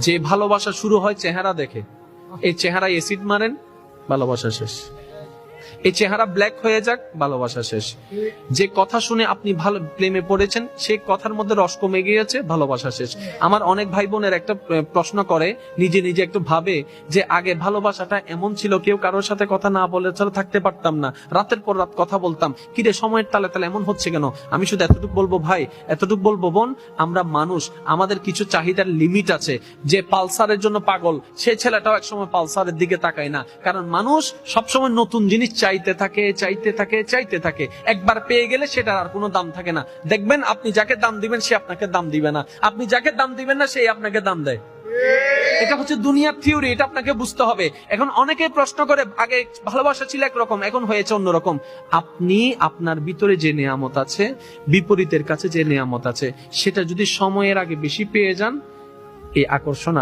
যে ভালোবাসা শুরু হয় চেহারা দেখে এই চেহারায় এসিড মারেন ভালোবাসা শেষ। এই চেহারা ব্ল্যাক হয়ে যাক, ভালোবাসা শেষ। যে কথা শুনে আপনি ভালো প্রেমে পড়েছেন, সেই কথার মধ্যে রস কমে গিয়েছে ভালোবাসা শেষ। আমার অনেক ভাই বোনের একটা প্রশ্ন করে, নিজে নিজে একটু ভাবে যে আগে ভালোবাসাটা এমন ছিল, কেউ কারোর সাথে কথা না বলে থাকতে পারতাম না। রাতের পর রাত কথা বলতাম কিরে সময়ের তালে তালে এমন হচ্ছে কেন? আমি শুধু এতটুকু বলব ভাই, এতটুকু বলব বোন, আমরা মানুষ, আমাদের কিছু চাহিদার লিমিট আছে। যে পালসারের জন্য পাগল, সে ছেলেটাও একসময় পালসারের দিকে তাকায় না। কারণ মানুষ সবসময় নতুন জিনিস চাইতে থাকে চাইতে থাকে চাইতে থাকে। একবার পেয়ে গেলে সেটার আর কোনো দাম থাকে না। দেখবেন আপনি যাকে দাম দিবেন সে আপনাকে দাম দিবে না। আপনি যাকে দাম দিবেন না সেই আপনাকে দাম দেয়। এটা হচ্ছে দুনিয়ার থিওরি, এটা আপনাকে বুঝতে হবে। এখন অনেকে প্রশ্ন করে, আগে ভালোবাসা ছিল একরকম, এখন হয়েছে অন্যরকম। আপনি আপনার ভিতরে যে নিয়ামত আছে, বিপরীতের কাছে যে নিয়ামত আছে, সেটা যদি সময়ের আগে বেশি পেয়ে যান, এই আকর্ষণ